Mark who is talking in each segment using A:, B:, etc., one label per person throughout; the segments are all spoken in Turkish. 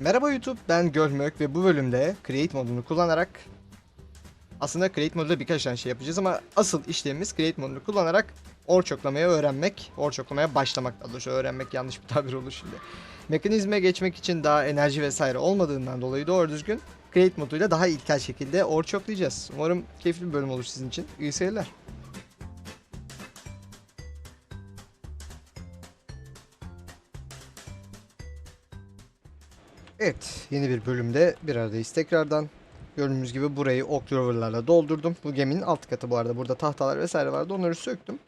A: Merhaba YouTube, ben Gölmök ve bu bölümde Create modunu kullanarak aslında Create modunda birkaç tane şey yapacağız ama asıl işlemimiz Create modunu kullanarak or çoklamayı öğrenmek, or çoklamaya başlamak daha doğrusu öğrenmek yanlış bir tabir olur şimdi. Mekanizme geçmek için daha enerji vesaire olmadığından dolayı doğru düzgün Create moduyla daha ilkel şekilde or çoklayacağız. Umarım keyifli bir bölüm olur sizin için. İyi seyirler. Evet, yeni bir bölümde bir aradayız tekrardan. Gördüğünüz gibi burayı okloverlarla doldurdum. Bu geminin alt katı bu arada. Burada tahtalar vesaire vardı. Onları söktüm.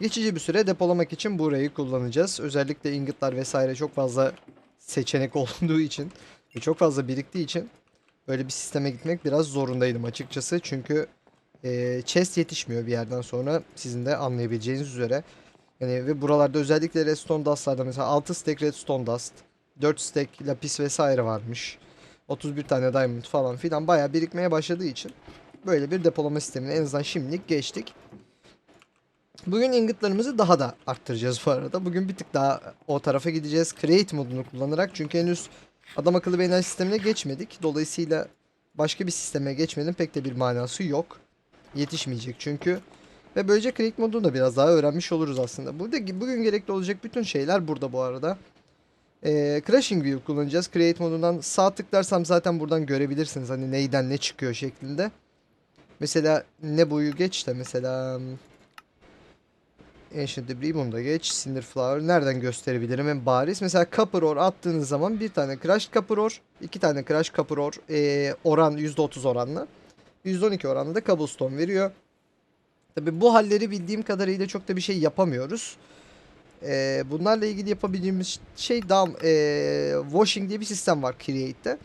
A: Geçici bir süre depolamak için burayı kullanacağız. Özellikle ingotlar vesaire çok fazla seçenek olduğu için ve çok fazla biriktiği için böyle bir sisteme gitmek biraz zorundaydım açıkçası. Çünkü e, chest yetişmiyor bir yerden sonra sizin de anlayabileceğiniz üzere. Yani ve buralarda özellikle redstone dust'larda mesela 6 stack redstone dust 4 stack lapis vesaire varmış. 31 tane diamond falan filan bayağı birikmeye başladığı için böyle bir depolama sistemine en azından şimdilik geçtik. Bugün ingotlarımızı daha da arttıracağız bu arada. Bugün bir tık daha o tarafa gideceğiz. Create modunu kullanarak çünkü henüz adam akıllı bir enerji sistemine geçmedik. Dolayısıyla başka bir sisteme geçmenin pek de bir manası yok. Yetişmeyecek çünkü. Ve böylece Create modunu da biraz daha öğrenmiş oluruz aslında. Burada bugün gerekli olacak bütün şeyler burada bu arada. Ee, Crashing Wheel kullanacağız. Create modundan sağ tıklarsam zaten buradan görebilirsiniz. Hani neyden ne çıkıyor şeklinde. Mesela ne boyu geç de mesela hmm, Ancient Debris bunu da geç. Cinder Flower nereden gösterebilirim en bariz. Mesela Copper Ore attığınız zaman bir tane Crushed Copper Ore, iki tane Crushed Copper Ore ee, oran %30 oranla. %12 oranla da Cobblestone veriyor. Tabi bu halleri bildiğim kadarıyla çok da bir şey yapamıyoruz. Ee, bunlarla ilgili yapabildiğimiz şey daha ee, washing diye bir sistem var Create'de.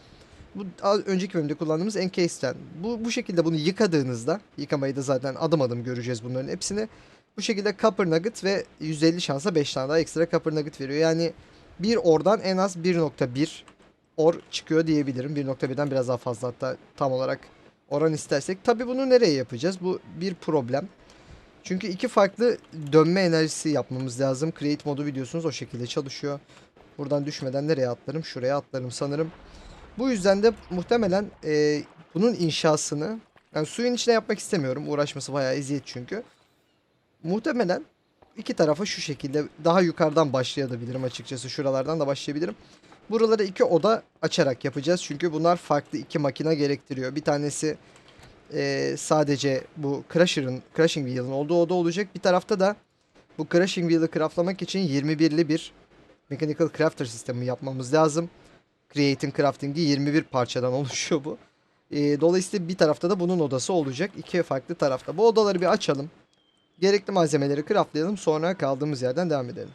A: Bu önceki bölümde kullandığımız Encase'den. Bu bu şekilde bunu yıkadığınızda, yıkamayı da zaten adım adım göreceğiz bunların hepsini. Bu şekilde Copper Nugget ve 150 şansa 5 tane daha ekstra Copper Nugget veriyor. Yani bir oradan en az 1.1 or çıkıyor diyebilirim. 1.1'den biraz daha fazla hatta tam olarak oran istersek. Tabi bunu nereye yapacağız? Bu bir problem. Çünkü iki farklı dönme enerjisi yapmamız lazım. Create modu biliyorsunuz o şekilde çalışıyor. Buradan düşmeden nereye atlarım? Şuraya atlarım sanırım. Bu yüzden de muhtemelen e, bunun inşasını yani suyun içine yapmak istemiyorum. Uğraşması bayağı eziyet çünkü. Muhtemelen iki tarafa şu şekilde daha yukarıdan başlayabilirim açıkçası. Şuralardan da başlayabilirim. Buralara iki oda açarak yapacağız. Çünkü bunlar farklı iki makine gerektiriyor. Bir tanesi e, sadece bu Crusher'ın, Crushing Wheel'ın olduğu oda olacak. Bir tarafta da bu Crushing Wheel'ı craftlamak için 21'li bir Mechanical Crafter sistemi yapmamız lazım. Create'in crafting'i 21 parçadan oluşuyor bu. E, dolayısıyla bir tarafta da bunun odası olacak. iki farklı tarafta. Bu odaları bir açalım. Gerekli malzemeleri craftlayalım. Sonra kaldığımız yerden devam edelim.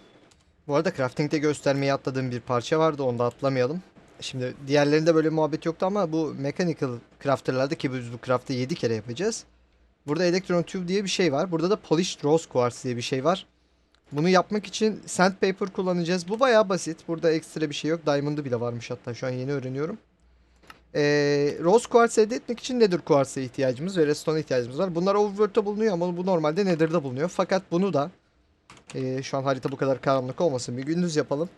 A: Bu arada crafting'de göstermeyi atladığım bir parça vardı. Onu da atlamayalım. Şimdi diğerlerinde böyle muhabbet yoktu ama bu mechanical crafter'larda ki biz bu craft'ı 7 kere yapacağız. Burada electron tube diye bir şey var. Burada da polished rose quartz diye bir şey var. Bunu yapmak için sandpaper kullanacağız. Bu bayağı basit. Burada ekstra bir şey yok. Diamond'ı bile varmış hatta şu an yeni öğreniyorum. Ee, rose quartz elde etmek için nether quartz'a ihtiyacımız ve redstone ihtiyacımız var. Bunlar overworld'da bulunuyor ama bu normalde nether'da bulunuyor. Fakat bunu da ee, şu an harita bu kadar karanlık olmasın. Bir gündüz yapalım.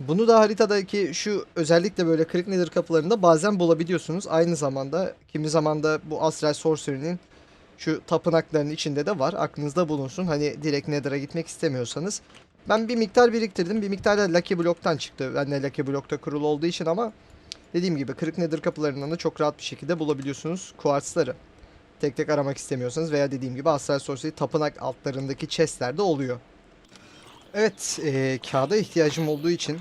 A: Bunu da haritadaki şu özellikle böyle kırık nether kapılarında bazen bulabiliyorsunuz. Aynı zamanda kimi zamanda bu Astral Sorcery'nin şu tapınakların içinde de var. Aklınızda bulunsun. Hani direkt nether'a gitmek istemiyorsanız. Ben bir miktar biriktirdim. Bir miktar da Lucky Block'tan çıktı. Ben de Lucky Block'ta kurulu olduğu için ama dediğim gibi kırık nether kapılarından da çok rahat bir şekilde bulabiliyorsunuz kuartsları. Tek tek aramak istemiyorsanız veya dediğim gibi Astral Sorcery tapınak altlarındaki chestlerde oluyor. Evet, e, kağıda ihtiyacım olduğu için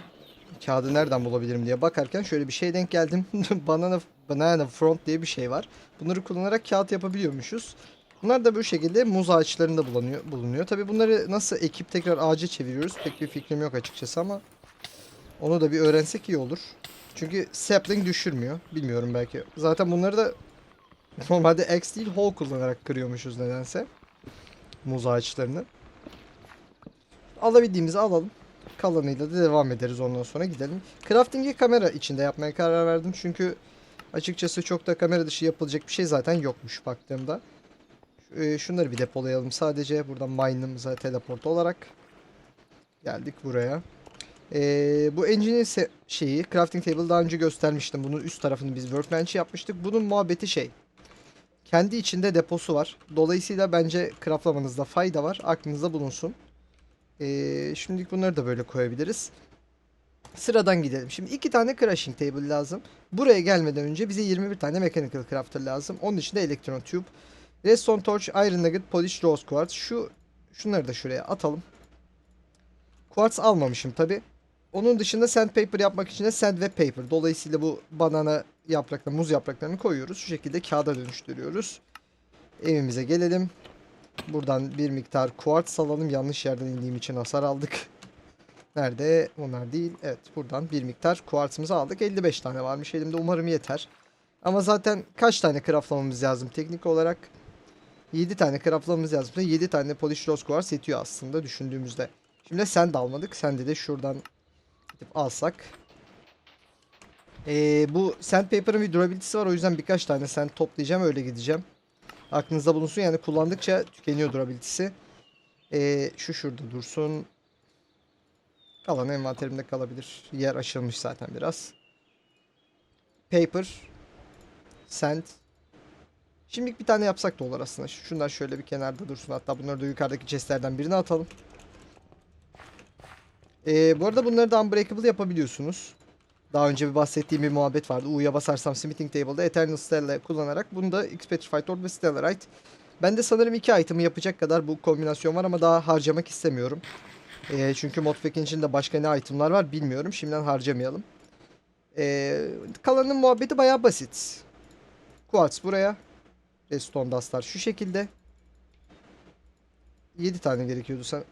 A: kağıdı nereden bulabilirim diye bakarken şöyle bir şey denk geldim. banana, banana front diye bir şey var. Bunları kullanarak kağıt yapabiliyormuşuz. Bunlar da bu şekilde muz ağaçlarında bulunuyor. bulunuyor. Tabi bunları nasıl ekip tekrar ağaca çeviriyoruz pek bir fikrim yok açıkçası ama onu da bir öğrensek iyi olur. Çünkü sapling düşürmüyor. Bilmiyorum belki. Zaten bunları da normalde X değil hole kullanarak kırıyormuşuz nedense. Muz ağaçlarını. Alabildiğimizi alalım. Kalanıyla da devam ederiz ondan sonra gidelim. Crafting'i kamera içinde yapmaya karar verdim. Çünkü açıkçası çok da kamera dışı yapılacak bir şey zaten yokmuş baktığımda. Ee, şunları bir depolayalım sadece. Buradan mine'ımıza teleport olarak. Geldik buraya. Ee, bu engineer şeyi crafting table daha önce göstermiştim. Bunun üst tarafını biz workbench yapmıştık. Bunun muhabbeti şey. Kendi içinde deposu var. Dolayısıyla bence craftlamanızda fayda var. Aklınızda bulunsun. Ee, şimdilik bunları da böyle koyabiliriz. Sıradan gidelim. Şimdi iki tane crashing table lazım. Buraya gelmeden önce bize 21 tane mechanical crafter lazım. Onun için de electron tube. Redstone torch, iron nugget, polished rose quartz. Şu şunları da şuraya atalım. Quartz almamışım tabi. Onun dışında sandpaper yapmak için de sand ve paper. Dolayısıyla bu banana yaprakları, muz yapraklarını koyuyoruz. Şu şekilde kağıda dönüştürüyoruz. Evimize gelelim. Buradan bir miktar quartz alalım. Yanlış yerden indiğim için hasar aldık. Nerede? Onlar değil. Evet buradan bir miktar kuartsımızı aldık. 55 tane varmış elimde. Umarım yeter. Ama zaten kaç tane craftlamamız lazım teknik olarak? 7 tane craftlamamız lazım. 7 tane polish rose quartz yetiyor aslında düşündüğümüzde. Şimdi sen de almadık. Sen de şuradan gidip alsak. Ee, bu sandpaper'ın bir durability'si var. O yüzden birkaç tane sand toplayacağım. Öyle gideceğim. Aklınızda bulunsun. Yani kullandıkça tükeniyor durability'si. Ee, şu şurada dursun. Kalan envanterimde kalabilir. Yer açılmış zaten biraz. Paper. Sand. Şimdilik bir tane yapsak da olur aslında. Şunlar şöyle bir kenarda dursun. Hatta bunları da yukarıdaki chestlerden birine atalım. Ee, bu arada bunları da unbreakable yapabiliyorsunuz. Daha önce bir bahsettiğim bir muhabbet vardı. U'ya basarsam smithing table'da Eternal Stella kullanarak bunu da Expetrified Ore ve Stellarite. Ben de sanırım iki item'ı yapacak kadar bu kombinasyon var ama daha harcamak istemiyorum. Ee, çünkü modpack'in içinde başka ne itemlar var bilmiyorum. Şimdiden harcamayalım. Ee, kalanın muhabbeti bayağı basit. Quartz buraya. Redstone dustlar şu şekilde. 7 tane gerekiyordu sen.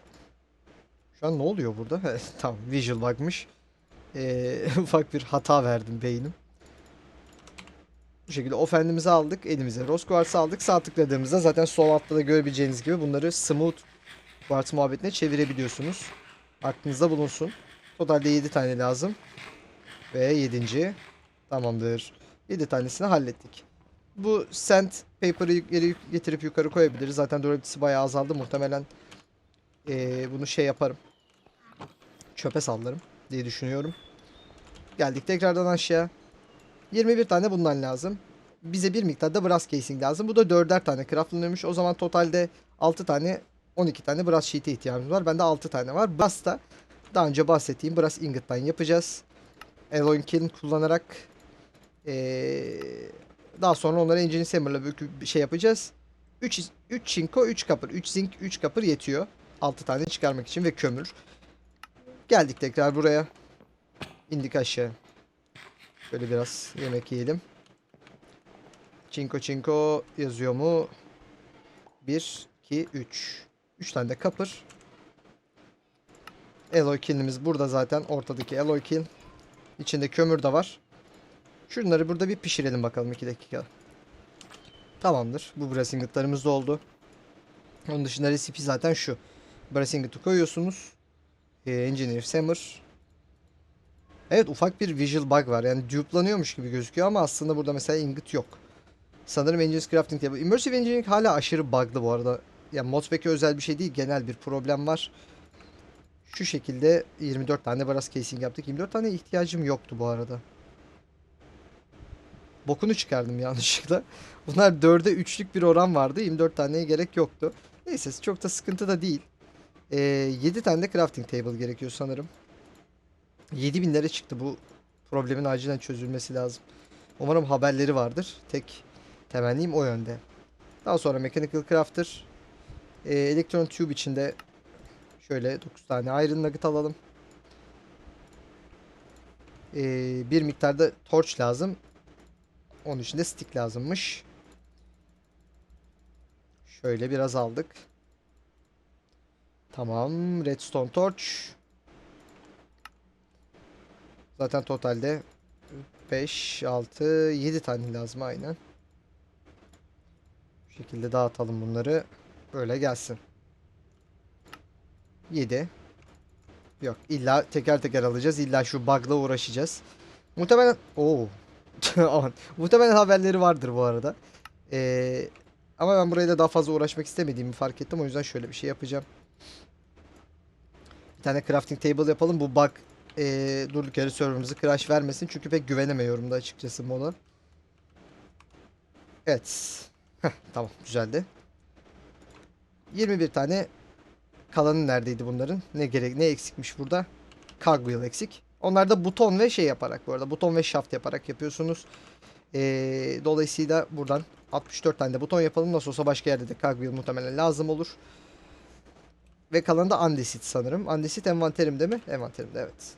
A: Şu an ne oluyor burada? tamam visual bug'mış. Ee, ufak bir hata verdim beynim. Bu şekilde offendimizi aldık. Elimize rose quartz'ı aldık. Sağ tıkladığımızda zaten sol altta da görebileceğiniz gibi bunları smooth quartz muhabbetine çevirebiliyorsunuz. Aklınızda bulunsun. Totalde 7 tane lazım. Ve 7. Tamamdır. 7 tanesini hallettik. Bu sand paper'ı geri getirip yukarı koyabiliriz. Zaten durability'si bayağı azaldı. Muhtemelen ee, bunu şey yaparım. Çöpe sallarım diye düşünüyorum. Geldik tekrardan aşağı. 21 tane bundan lazım. Bize bir miktar da brass casing lazım. Bu da 4'er tane craftlanıyormuş. O zaman totalde 6 tane 12 tane brass sheet'e ihtiyacımız var. Bende 6 tane var. Brass da daha önce bahsettiğim brass ingot'tan yapacağız. Alloy kiln kullanarak ee, daha sonra onları engineering hammer'la bir şey yapacağız. 3 3 çinko 3 kapır. 3 zinc 3 kapır yetiyor. 6 tane çıkarmak için ve kömür. Geldik tekrar buraya. İndik aşağı. Şöyle biraz yemek yiyelim. Çinko çinko yazıyor mu? 1, 2, 3. 3 tane de kapır. Alloy kilnimiz burada zaten. Ortadaki alloy kiln. İçinde kömür de var. Şunları burada bir pişirelim bakalım 2 dakika. Tamamdır. Bu brass ingotlarımız da oldu. Onun dışında recipe zaten şu. Brass ingot'u koyuyorsunuz. Ee, Engineer Hammer. Evet ufak bir visual bug var. Yani dupe'lanıyormuş gibi gözüküyor ama aslında burada mesela ingot yok. Sanırım Engineer's Crafting Table. Immersive Engineering hala aşırı bug'lı bu arada. Yani modpack'e özel bir şey değil. Genel bir problem var. Şu şekilde 24 tane brass casing yaptık. 24 tane ihtiyacım yoktu bu arada. Bokunu çıkardım yanlışlıkla. Bunlar 4'e 3'lük bir oran vardı. 24 taneye gerek yoktu. Neyse çok da sıkıntı da değil. Ee, 7 tane de crafting table gerekiyor sanırım. 7000'lere çıktı bu problemin acilen çözülmesi lazım. Umarım haberleri vardır. Tek temennim o yönde. Daha sonra mechanical crafter. Ee, elektron tube içinde şöyle 9 tane iron nugget alalım. Ee, bir miktarda torch lazım. Onun için de stick lazımmış. Şöyle biraz aldık. Tamam. Redstone torch. Zaten totalde 5, 6, 7 tane lazım aynen. Bu şekilde dağıtalım bunları. Böyle gelsin. 7. Yok illa teker teker alacağız. İlla şu bug'la uğraşacağız. Muhtemelen... Oo. Muhtemelen haberleri vardır bu arada. Ee, ama ben burayla daha fazla uğraşmak istemediğimi fark ettim. O yüzden şöyle bir şey yapacağım. Bir tane crafting table yapalım. Bu bug eee durduk yere serverımızı crash vermesin. Çünkü pek güvenemiyorum da açıkçası moda. Evet. Heh, tamam güzeldi. 21 tane kalanı neredeydi bunların? Ne gerek ne eksikmiş burada? Cogwheel eksik. Onlar da buton ve şey yaparak bu arada buton ve shaft yaparak yapıyorsunuz. Ee, dolayısıyla buradan 64 tane de buton yapalım. Nasıl olsa başka yerde de cogwheel muhtemelen lazım olur. Ve kalanı da andesit sanırım. Andesit envanterimde mi? Envanterimde evet.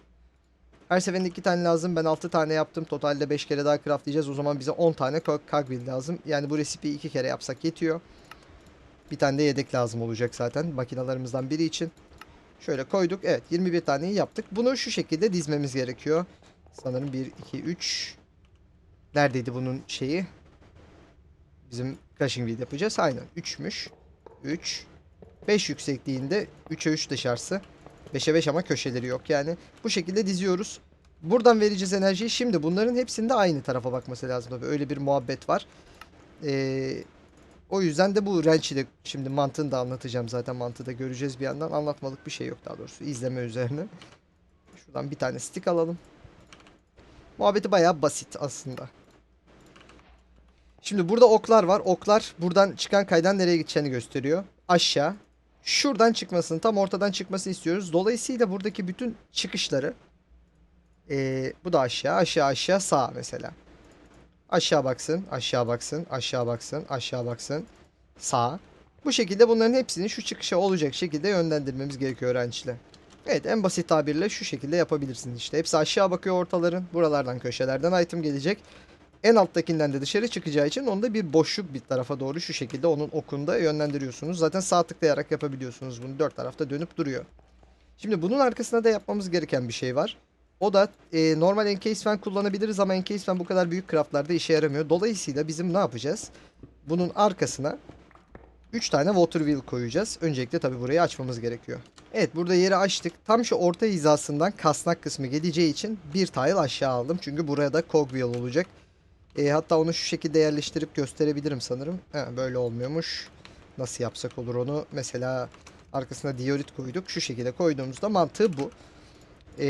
A: Her seferinde 2 tane lazım. Ben 6 tane yaptım. Totalde 5 kere daha craftlayacağız. O zaman bize 10 tane cogwheel lazım. Yani bu resipiyi 2 kere yapsak yetiyor. Bir tane de yedek lazım olacak zaten makinalarımızdan biri için. Şöyle koyduk. Evet 21 taneyi yaptık. Bunu şu şekilde dizmemiz gerekiyor. Sanırım 1, 2, 3. Neredeydi bunun şeyi? Bizim crushing wheel yapacağız. Aynen 3'müş. 3. 5 yüksekliğinde 3'e 3 dışarısı. 5'e 5 ama köşeleri yok yani. Bu şekilde diziyoruz. Buradan vereceğiz enerjiyi. Şimdi bunların hepsinde aynı tarafa bakması lazım tabii. Öyle bir muhabbet var. Ee, o yüzden de bu wrench'i de şimdi mantığını da anlatacağım zaten. Mantığı da göreceğiz bir yandan. Anlatmalık bir şey yok daha doğrusu. izleme üzerine. Şuradan bir tane stick alalım. Muhabbeti bayağı basit aslında. Şimdi burada oklar var. Oklar buradan çıkan kaydan nereye gideceğini gösteriyor. Aşağı. Şuradan çıkmasını, tam ortadan çıkmasını istiyoruz. Dolayısıyla buradaki bütün çıkışları ee, bu da aşağı, aşağı, aşağı, sağ mesela. Aşağı baksın, aşağı baksın, aşağı baksın, aşağı baksın, sağ. Bu şekilde bunların hepsini şu çıkışa olacak şekilde yönlendirmemiz gerekiyor öğrenciyle. Evet en basit tabirle şu şekilde yapabilirsiniz işte. Hepsi aşağı bakıyor ortaların. Buralardan köşelerden item gelecek. En alttakinden de dışarı çıkacağı için onda bir boşluk bir tarafa doğru şu şekilde onun okunda yönlendiriyorsunuz. Zaten sağ tıklayarak yapabiliyorsunuz bunu. Dört tarafta dönüp duruyor. Şimdi bunun arkasında da yapmamız gereken bir şey var. O da e, normal encase fan kullanabiliriz ama encase fan bu kadar büyük craftlarda işe yaramıyor. Dolayısıyla bizim ne yapacağız? Bunun arkasına 3 tane water wheel koyacağız. Öncelikle tabi burayı açmamız gerekiyor. Evet burada yeri açtık. Tam şu orta hizasından kasnak kısmı geleceği için bir tile aşağı aldım. Çünkü buraya da cogwheel olacak. E, hatta onu şu şekilde yerleştirip gösterebilirim sanırım. He, böyle olmuyormuş. Nasıl yapsak olur onu? Mesela arkasına diorit koyduk. Şu şekilde koyduğumuzda mantığı bu. E,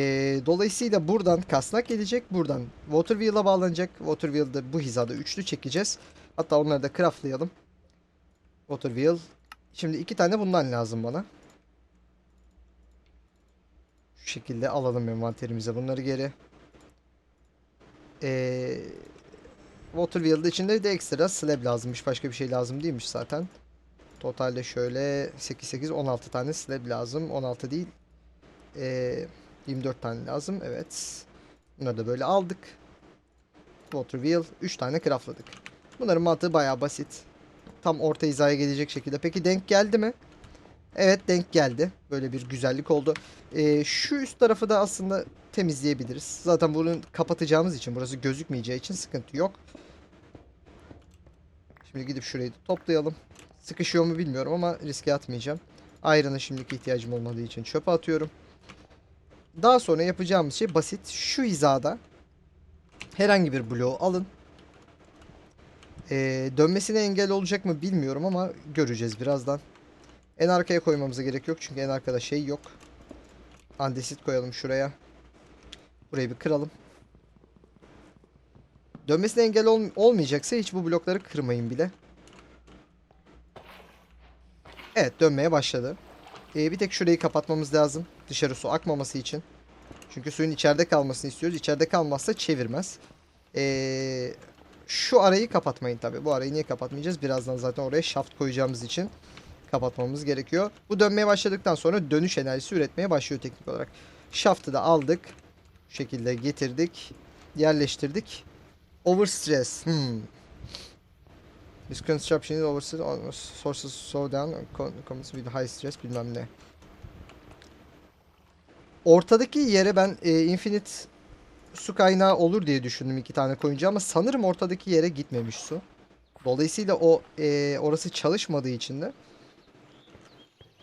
A: dolayısıyla buradan kasnak gelecek. Buradan water wheel'a bağlanacak. Water wheel'da bu hizada üçlü çekeceğiz. Hatta onları da craftlayalım. Water wheel. Şimdi iki tane bundan lazım bana. Şu şekilde alalım envanterimize bunları geri. Ee, water wheel'da içinde de ekstra slab lazımmış. Başka bir şey lazım değilmiş zaten. Totalde şöyle 8 8 16 tane slab lazım. 16 değil. Ee, 24 tane lazım. Evet. Bunları da böyle aldık. Water wheel 3 tane craftladık. Bunların mantığı bayağı basit. Tam orta hizaya gelecek şekilde. Peki denk geldi mi? Evet denk geldi. Böyle bir güzellik oldu. Ee, şu üst tarafı da aslında temizleyebiliriz. Zaten bunu kapatacağımız için burası gözükmeyeceği için sıkıntı yok. Şimdi gidip şurayı da toplayalım. Sıkışıyor mu bilmiyorum ama riske atmayacağım. Iron'a şimdilik ihtiyacım olmadığı için çöpe atıyorum. Daha sonra yapacağımız şey basit. Şu hizada herhangi bir bloğu alın. Ee, dönmesine engel olacak mı bilmiyorum ama göreceğiz birazdan. En arkaya koymamıza gerek yok çünkü en arkada şey yok. Andesit koyalım şuraya. Burayı bir kıralım. Dönmesine engel ol- olmayacaksa hiç bu blokları kırmayın bile. Evet dönmeye başladı. Ee, bir tek şurayı kapatmamız lazım. Dışarı su akmaması için. Çünkü suyun içeride kalmasını istiyoruz. İçeride kalmazsa çevirmez. Ee, şu arayı kapatmayın tabi. Bu arayı niye kapatmayacağız? Birazdan zaten oraya shaft koyacağımız için kapatmamız gerekiyor. Bu dönmeye başladıktan sonra dönüş enerjisi üretmeye başlıyor teknik olarak. Shaft'ı da aldık. Bu şekilde getirdik. Yerleştirdik. Overstress. Hmm. This construction is overstress. Sources slow down. Comes with high stress bilmem ne. Ortadaki yere ben e, infinite su kaynağı olur diye düşündüm iki tane koyunca ama sanırım ortadaki yere gitmemiş su. Dolayısıyla o e, orası çalışmadığı için de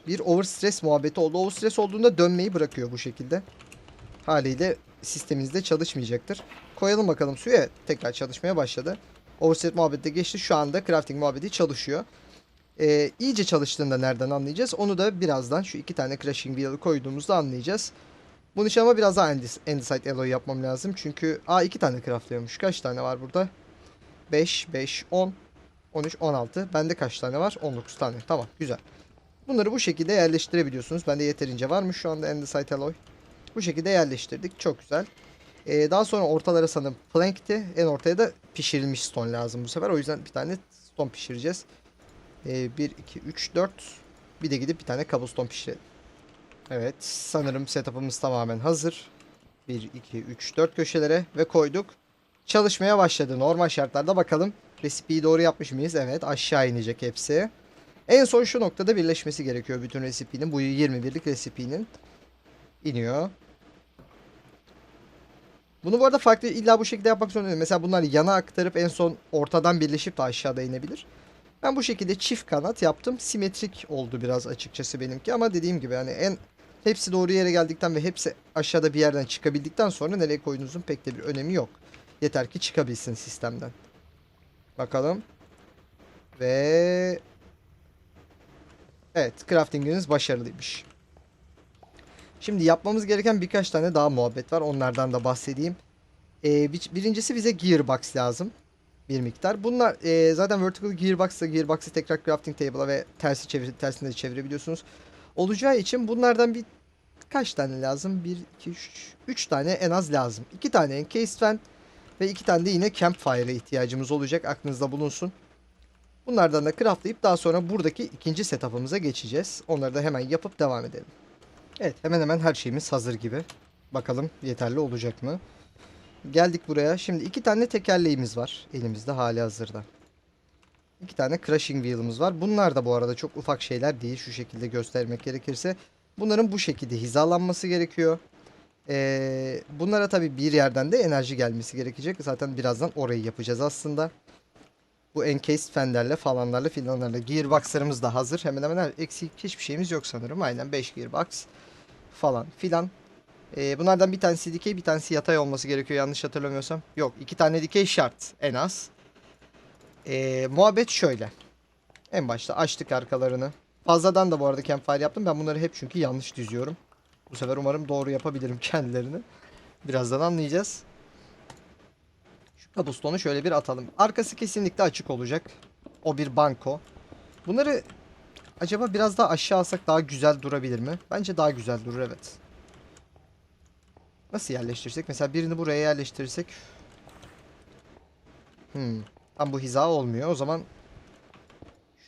A: bir overstress muhabbeti oldu. Overstress olduğunda dönmeyi bırakıyor bu şekilde. Haliyle sisteminizde çalışmayacaktır. Koyalım bakalım. Evet tekrar çalışmaya başladı. Overstress muhabbeti de geçti. Şu anda crafting muhabbeti çalışıyor. Ee, iyice çalıştığında nereden anlayacağız? Onu da birazdan şu iki tane crashing wheel'ı koyduğumuzda anlayacağız. Bunun için ama biraz daha andesite alloy yapmam lazım. Çünkü a iki tane craftlıyormuş. Kaç tane var burada? 5, 5, 10, 13, 16. Bende kaç tane var? 19 tane. Tamam güzel. Bunları bu şekilde yerleştirebiliyorsunuz. Bende yeterince varmış şu anda andesite alloy. Bu şekilde yerleştirdik. Çok güzel. Ee, daha sonra ortalara sanırım plankti. En ortaya da pişirilmiş stone lazım bu sefer. O yüzden bir tane stone pişireceğiz. Ee, 1, 2, 3, 4. Bir de gidip bir tane cobblestone pişirelim. Evet. Sanırım setup'ımız tamamen hazır. 1, 2, 3, 4 köşelere ve koyduk. Çalışmaya başladı. Normal şartlarda bakalım. Resipiyi doğru yapmış mıyız? Evet. Aşağı inecek hepsi. En son şu noktada birleşmesi gerekiyor bütün resipinin. Bu 21'lik resipinin. iniyor. Bunu bu arada farklı illa bu şekilde yapmak zorunda değil. Mesela bunlar yana aktarıp en son ortadan birleşip de aşağıda inebilir. Ben bu şekilde çift kanat yaptım. Simetrik oldu biraz açıkçası benimki ama dediğim gibi yani en hepsi doğru yere geldikten ve hepsi aşağıda bir yerden çıkabildikten sonra nereye koyduğunuzun pek de bir önemi yok. Yeter ki çıkabilsin sistemden. Bakalım. Ve Evet, crafting'iniz başarılıymış. Şimdi yapmamız gereken birkaç tane daha muhabbet var. Onlardan da bahsedeyim. Ee, bir- birincisi bize gearbox lazım. Bir miktar. Bunlar e, zaten vertical gearbox'la gearbox'ı tekrar crafting table'a ve tersi çevir, tersine de çevirebiliyorsunuz. Olacağı için bunlardan bir kaç tane lazım? 1, 2, 3, 3 tane en az lazım. 2 tane encased fan ve 2 tane de yine campfire'a ihtiyacımız olacak. Aklınızda bulunsun. Bunlardan da craftlayıp daha sonra buradaki ikinci setup'ımıza geçeceğiz. Onları da hemen yapıp devam edelim. Evet hemen hemen her şeyimiz hazır gibi. Bakalım yeterli olacak mı? Geldik buraya. Şimdi iki tane tekerleğimiz var elimizde hali hazırda. İki tane crushing wheel'ımız var. Bunlar da bu arada çok ufak şeyler değil şu şekilde göstermek gerekirse. Bunların bu şekilde hizalanması gerekiyor. Ee, bunlara tabii bir yerden de enerji gelmesi gerekecek. Zaten birazdan orayı yapacağız aslında. Bu encased fenlerle falanlarla filanlarla. Gearbox'larımız da hazır. Hemen hemen her, eksik hiçbir şeyimiz yok sanırım. Aynen 5 gearbox falan filan. Ee, bunlardan bir tanesi dikey bir tanesi yatay olması gerekiyor yanlış hatırlamıyorsam. Yok iki tane dikey şart en az. Ee, muhabbet şöyle. En başta açtık arkalarını. Fazladan da bu arada campfire yaptım. Ben bunları hep çünkü yanlış düzüyorum. Bu sefer umarım doğru yapabilirim kendilerini. Birazdan anlayacağız. Cobblestone'u şöyle bir atalım. Arkası kesinlikle açık olacak. O bir banko. Bunları acaba biraz daha aşağı alsak daha güzel durabilir mi? Bence daha güzel durur evet. Nasıl yerleştirsek? Mesela birini buraya yerleştirirsek. Hmm. Tam bu hiza olmuyor. O zaman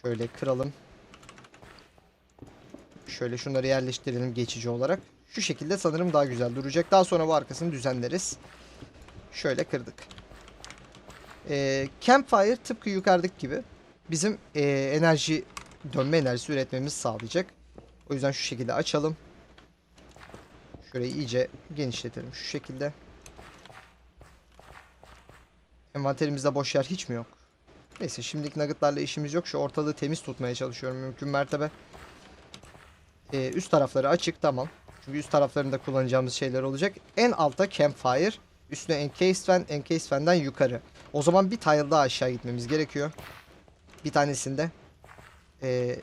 A: şöyle kıralım. Şöyle şunları yerleştirelim geçici olarak. Şu şekilde sanırım daha güzel duracak. Daha sonra bu arkasını düzenleriz. Şöyle kırdık. Ee, Campfire tıpkı yukarıdaki gibi bizim ee, enerji dönme enerjisi üretmemizi sağlayacak. O yüzden şu şekilde açalım. Şurayı iyice genişletelim şu şekilde. Envanterimizde boş yer hiç mi yok? Neyse şimdilik nuggetlarla işimiz yok. Şu ortalığı temiz tutmaya çalışıyorum mümkün mertebe. Ee, üst tarafları açık tamam. Çünkü üst taraflarında kullanacağımız şeyler olacak. En altta campfire. Üstüne encased fan. Encased fan'den yukarı. O zaman bir tile daha aşağı gitmemiz gerekiyor. Bir tanesinde. Ee,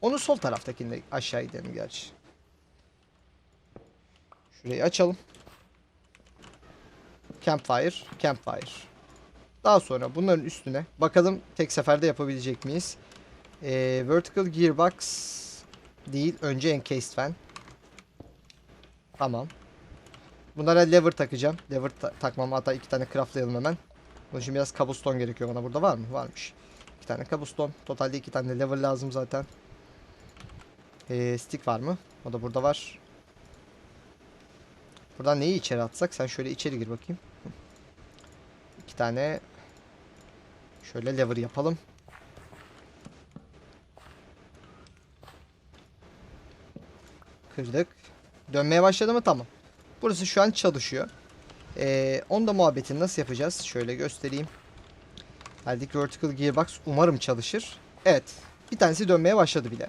A: onu sol taraftakinde aşağı gidelim gerçi. Şurayı açalım. Campfire, campfire. Daha sonra bunların üstüne bakalım tek seferde yapabilecek miyiz? Ee, vertical gearbox değil. Önce encased fan. Tamam. Bunlara lever takacağım. Lever ta- takmam hatta iki tane craftlayalım hemen. Bunun için biraz cobblestone gerekiyor bana. Burada var mı? Varmış. İki tane cobblestone. Totalde iki tane lever lazım zaten. Ee, stick var mı? O da burada var. Buradan neyi içeri atsak? Sen şöyle içeri gir bakayım. İki tane şöyle lever yapalım. Kırdık. Dönmeye başladı mı? Tamam. Burası şu an çalışıyor. Ee, onda muhabbetini nasıl yapacağız? Şöyle göstereyim. Geldik vertical gearbox. Umarım çalışır. Evet. Bir tanesi dönmeye başladı bile.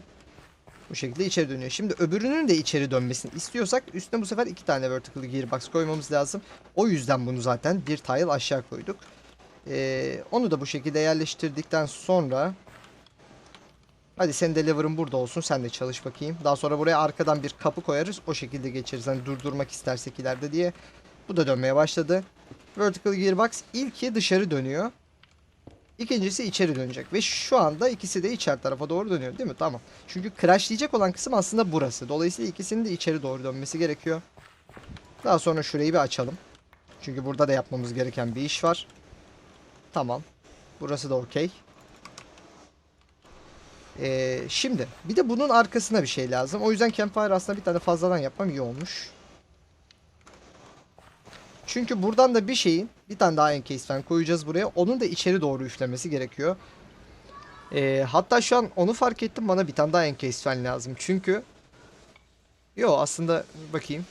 A: Bu şekilde içeri dönüyor. Şimdi öbürünün de içeri dönmesini istiyorsak üstüne bu sefer iki tane vertical gearbox koymamız lazım. O yüzden bunu zaten bir tile aşağı koyduk. Ee, onu da bu şekilde yerleştirdikten sonra Hadi senin de lever'ın burada olsun. Sen de çalış bakayım. Daha sonra buraya arkadan bir kapı koyarız. O şekilde geçeriz. Hani durdurmak istersek ileride diye. Bu da dönmeye başladı. Vertical Gearbox ilki dışarı dönüyor. İkincisi içeri dönecek. Ve şu anda ikisi de içeri tarafa doğru dönüyor değil mi? Tamam. Çünkü crashlayacak olan kısım aslında burası. Dolayısıyla ikisinin de içeri doğru dönmesi gerekiyor. Daha sonra şurayı bir açalım. Çünkü burada da yapmamız gereken bir iş var. Tamam. Burası da okey. Ee, şimdi bir de bunun arkasına bir şey lazım. O yüzden campfire aslında bir tane fazladan yapmam iyi olmuş. Çünkü buradan da bir şeyin bir tane daha encase fan koyacağız buraya. Onun da içeri doğru üflemesi gerekiyor. Ee, hatta şu an onu fark ettim bana bir tane daha encase fan lazım. Çünkü Yo aslında bakayım.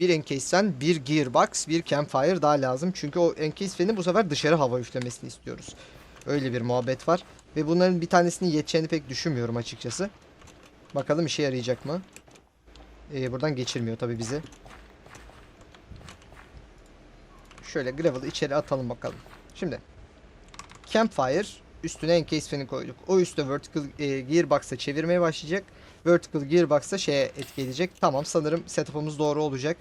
A: Bir encase fan, bir gearbox, bir campfire daha lazım. Çünkü o encase fan'in bu sefer dışarı hava üflemesini istiyoruz. Öyle bir muhabbet var. Ve bunların bir tanesinin yeteceğini pek düşünmüyorum açıkçası. Bakalım işe yarayacak mı? Ee, buradan geçirmiyor tabii bizi. Şöyle gravel'ı içeri atalım bakalım. Şimdi Campfire üstüne encase fan'i koyduk. O üstte vertical e, gearbox'a çevirmeye başlayacak. Vertical gearbox'a şeye etki edecek. Tamam sanırım setup'ımız doğru olacak.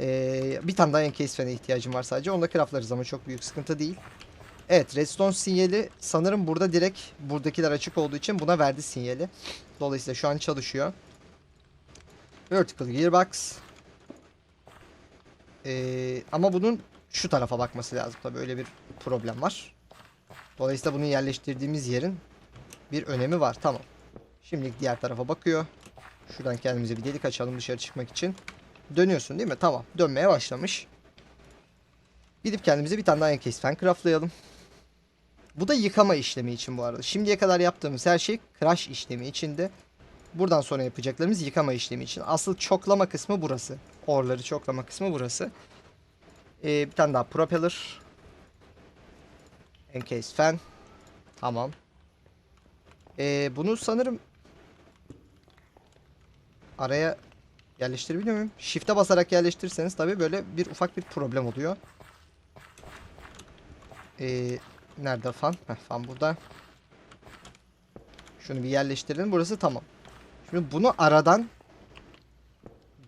A: Ee, bir tane daha encase ihtiyacım var sadece. Onu da craftlarız ama çok büyük sıkıntı değil. Evet redstone sinyali sanırım burada direkt buradakiler açık olduğu için buna verdi sinyali. Dolayısıyla şu an çalışıyor. Vertical gearbox. Ee, ama bunun şu tarafa bakması lazım tabii öyle bir problem var. Dolayısıyla bunu yerleştirdiğimiz yerin bir önemi var. Tamam. Şimdilik diğer tarafa bakıyor. Şuradan kendimize bir delik açalım dışarı çıkmak için. Dönüyorsun değil mi? Tamam. Dönmeye başlamış. Gidip kendimize bir tane daha encase fan craftlayalım. Bu da yıkama işlemi için bu arada. Şimdiye kadar yaptığımız her şey crash işlemi içinde. Buradan sonra yapacaklarımız yıkama işlemi için. Asıl çoklama kısmı burası. Orları çoklama kısmı burası. Ee, bir tane daha propeller. Encase fan. Tamam. Ee, bunu sanırım araya yerleştirebiliyor muyum? Shift'e basarak yerleştirirseniz tabii böyle bir ufak bir problem oluyor. Ee, nerede fan? Heh, fan burada. Şunu bir yerleştirelim. Burası tamam. Şimdi bunu aradan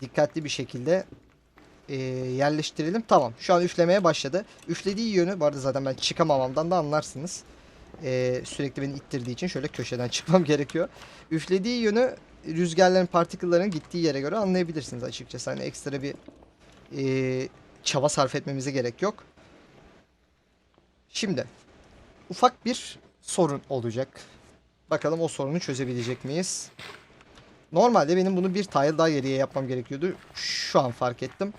A: dikkatli bir şekilde e, yerleştirelim. Tamam. Şu an üflemeye başladı. Üflediği yönü bu arada zaten ben çıkamamamdan da anlarsınız. E, sürekli beni ittirdiği için şöyle köşeden çıkmam gerekiyor. Üflediği yönü rüzgarların, partiküllerin gittiği yere göre anlayabilirsiniz açıkçası. Hani ekstra bir e, çaba sarf etmemize gerek yok. Şimdi ufak bir sorun olacak. Bakalım o sorunu çözebilecek miyiz? Normalde benim bunu bir tile daha geriye yapmam gerekiyordu. Şu an fark ettim.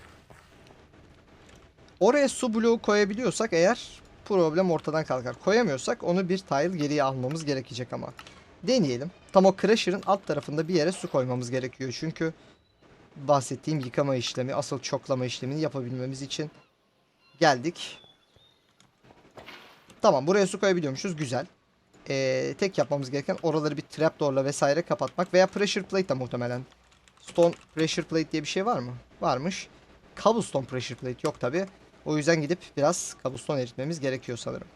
A: Oraya su bloğu koyabiliyorsak eğer problem ortadan kalkar. Koyamıyorsak onu bir tile geriye almamız gerekecek ama. Deneyelim. Tam o crusher'ın alt tarafında bir yere su koymamız gerekiyor. Çünkü bahsettiğim yıkama işlemi, asıl çoklama işlemini yapabilmemiz için geldik. Tamam buraya su koyabiliyormuşuz. Güzel. Ee, tek yapmamız gereken oraları bir trapdoor'la vesaire kapatmak veya pressure plate de muhtemelen. Stone pressure plate diye bir şey var mı? Varmış. Cobblestone pressure plate yok tabi. O yüzden gidip biraz cobblestone eritmemiz gerekiyor sanırım.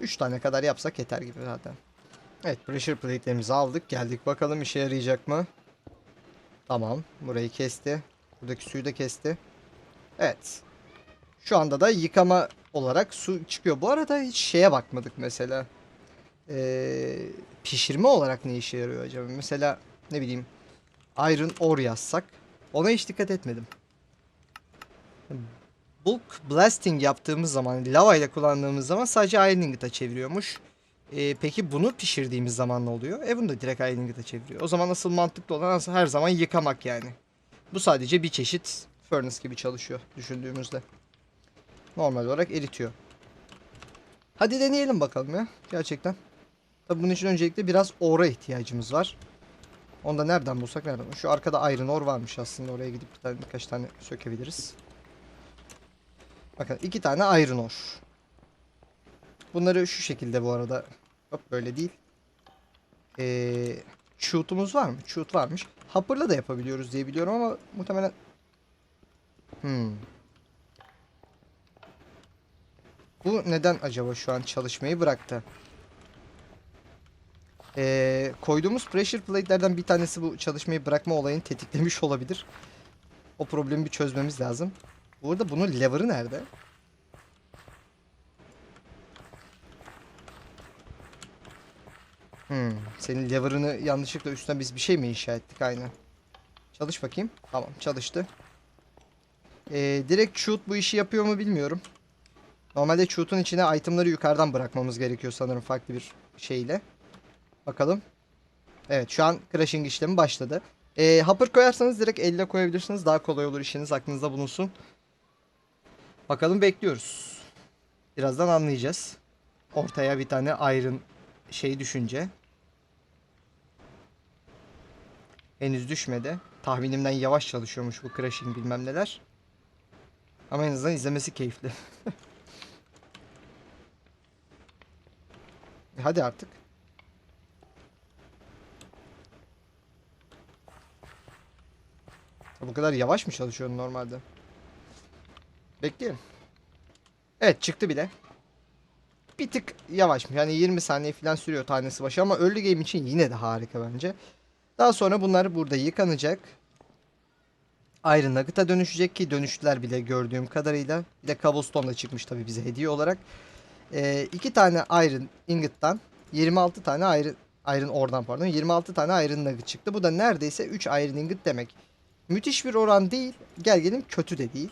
A: 3 tane kadar yapsak yeter gibi zaten. Evet pressure plate'lerimizi aldık. Geldik bakalım işe yarayacak mı? Tamam. Burayı kesti. Buradaki suyu da kesti. Evet. Şu anda da yıkama olarak su çıkıyor. Bu arada hiç şeye bakmadık mesela. Ee, pişirme olarak ne işe yarıyor acaba? Mesela ne bileyim iron ore yazsak. Ona hiç dikkat etmedim. Bulk blasting yaptığımız zaman, lava ile kullandığımız zaman sadece iron ingot'a çeviriyormuş. Ee, peki bunu pişirdiğimiz zaman ne oluyor? E bunu da direkt iron ingot'a çeviriyor. O zaman asıl mantıklı olan aslında her zaman yıkamak yani. Bu sadece bir çeşit furnace gibi çalışıyor düşündüğümüzde. Normal olarak eritiyor. Hadi deneyelim bakalım ya. Gerçekten. Tabii bunun için öncelikle biraz ora ihtiyacımız var. Onu da nereden bulsak nereden? Şu arkada iron ore varmış aslında. Oraya gidip bir tane, birkaç tane sökebiliriz. Bakın iki tane iron ore. Bunları şu şekilde bu arada. Hop böyle değil. Ee, shoot'umuz var mı? Shoot varmış. Hopper'la da yapabiliyoruz diye biliyorum ama muhtemelen... Hmm. Bu neden acaba şu an çalışmayı bıraktı? Ee, koyduğumuz pressure plate'lerden bir tanesi bu çalışmayı bırakma olayını tetiklemiş olabilir. O problemi bir çözmemiz lazım. Bu arada bunun lever'ı nerede? Hmm, senin lever'ını yanlışlıkla üstüne biz bir şey mi inşa ettik aynen. Çalış bakayım. Tamam çalıştı. Ee, direkt shoot bu işi yapıyor mu bilmiyorum. Normalde shoot'un içine itemları yukarıdan bırakmamız gerekiyor sanırım farklı bir şeyle. Bakalım. Evet şu an crashing işlemi başladı. Ee, hopper koyarsanız direkt elle koyabilirsiniz. Daha kolay olur işiniz aklınızda bulunsun. Bakalım bekliyoruz. Birazdan anlayacağız. Ortaya bir tane iron şey düşünce. Henüz düşmedi. Tahminimden yavaş çalışıyormuş bu crashing bilmem neler. Ama en azından izlemesi keyifli. Hadi artık. Bu kadar yavaş mı çalışıyorsun normalde? Bekleyelim. Evet çıktı bile. Bir tık yavaş mı? Yani 20 saniye falan sürüyor tanesi başı ama early game için yine de harika bence. Daha sonra bunlar burada yıkanacak. Iron Nugget'a dönüşecek ki dönüştüler bile gördüğüm kadarıyla. Bir de Cobblestone da çıkmış tabii bize hediye olarak. Ee, iki tane Iron Ingot'tan 26 tane Iron, Iron oradan pardon 26 tane Iron Nugget çıktı. Bu da neredeyse 3 Iron Ingot demek. Müthiş bir oran değil. Gel gelin kötü de değil.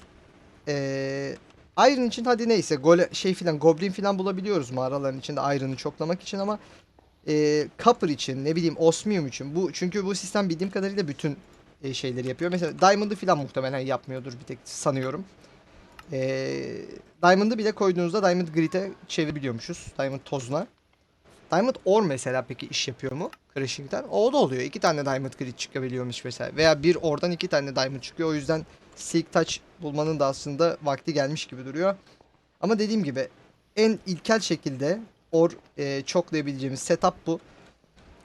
A: Ee, Iron için hadi neyse gole, şey filan Goblin filan bulabiliyoruz mağaraların içinde Iron'ı çoklamak için ama e, Copper için ne bileyim Osmium için bu çünkü bu sistem bildiğim kadarıyla bütün e, şeyleri yapıyor. Mesela Diamond'ı filan muhtemelen yapmıyordur bir tek sanıyorum. E, Diamond'ı bile koyduğunuzda Diamond Grid'e çevirebiliyormuşuz. Diamond tozuna. Diamond Ore mesela peki iş yapıyor mu? Crashing'den. O da oluyor. İki tane Diamond Grid çıkabiliyormuş mesela. Veya bir oradan iki tane Diamond çıkıyor. O yüzden Silk Touch bulmanın da aslında vakti gelmiş gibi duruyor. Ama dediğim gibi en ilkel şekilde or e, çoklayabileceğimiz setup bu.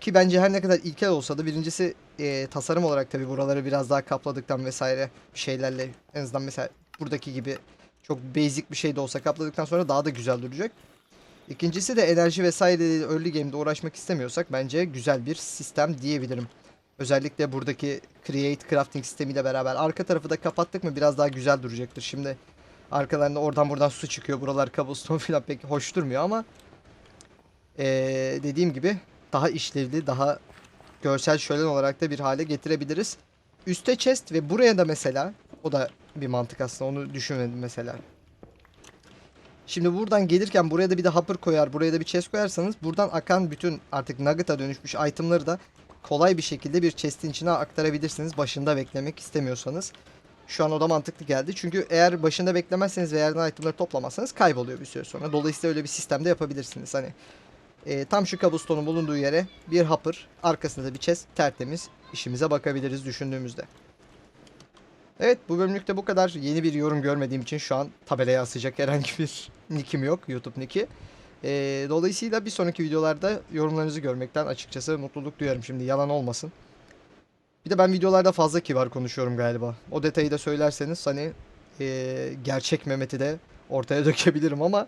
A: Ki bence her ne kadar ilkel olsa da birincisi e, tasarım olarak tabii buraları biraz daha kapladıktan vesaire şeylerle en azından mesela buradaki gibi çok basic bir şey de olsa kapladıktan sonra daha da güzel duracak. İkincisi de enerji vesaire early game'de uğraşmak istemiyorsak bence güzel bir sistem diyebilirim. Özellikle buradaki create crafting sistemiyle beraber arka tarafı da kapattık mı biraz daha güzel duracaktır. Şimdi arkalarında oradan buradan su çıkıyor. Buralar cobblestone falan pek hoş durmuyor ama ee, dediğim gibi daha işlevli, daha görsel şölen olarak da bir hale getirebiliriz. Üste chest ve buraya da mesela o da bir mantık aslında onu düşünmedim mesela. Şimdi buradan gelirken buraya da bir de hopper koyar, buraya da bir chest koyarsanız buradan akan bütün artık nugget'a dönüşmüş itemları da kolay bir şekilde bir chest'in içine aktarabilirsiniz. Başında beklemek istemiyorsanız. Şu an o da mantıklı geldi. Çünkü eğer başında beklemezseniz ve yerden itemları toplamazsanız kayboluyor bir süre sonra. Dolayısıyla öyle bir sistemde yapabilirsiniz. Hani e, tam şu cobblestone'un bulunduğu yere bir hopper, arkasında da bir chest tertemiz işimize bakabiliriz düşündüğümüzde. Evet bu bölümlükte bu kadar. Yeni bir yorum görmediğim için şu an tabelaya asacak herhangi bir nickim yok. YouTube nicki. E, dolayısıyla bir sonraki videolarda yorumlarınızı görmekten açıkçası mutluluk duyarım. Şimdi yalan olmasın. Bir de ben videolarda fazla kibar konuşuyorum galiba. O detayı da söylerseniz hani e, gerçek Mehmet'i de ortaya dökebilirim ama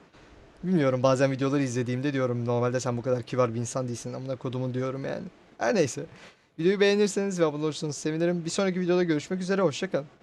A: bilmiyorum bazen videoları izlediğimde diyorum normalde sen bu kadar kibar bir insan değilsin amına kodumun diyorum yani. Her neyse. Videoyu beğenirseniz ve abone olursanız sevinirim. Bir sonraki videoda görüşmek üzere hoşçakalın.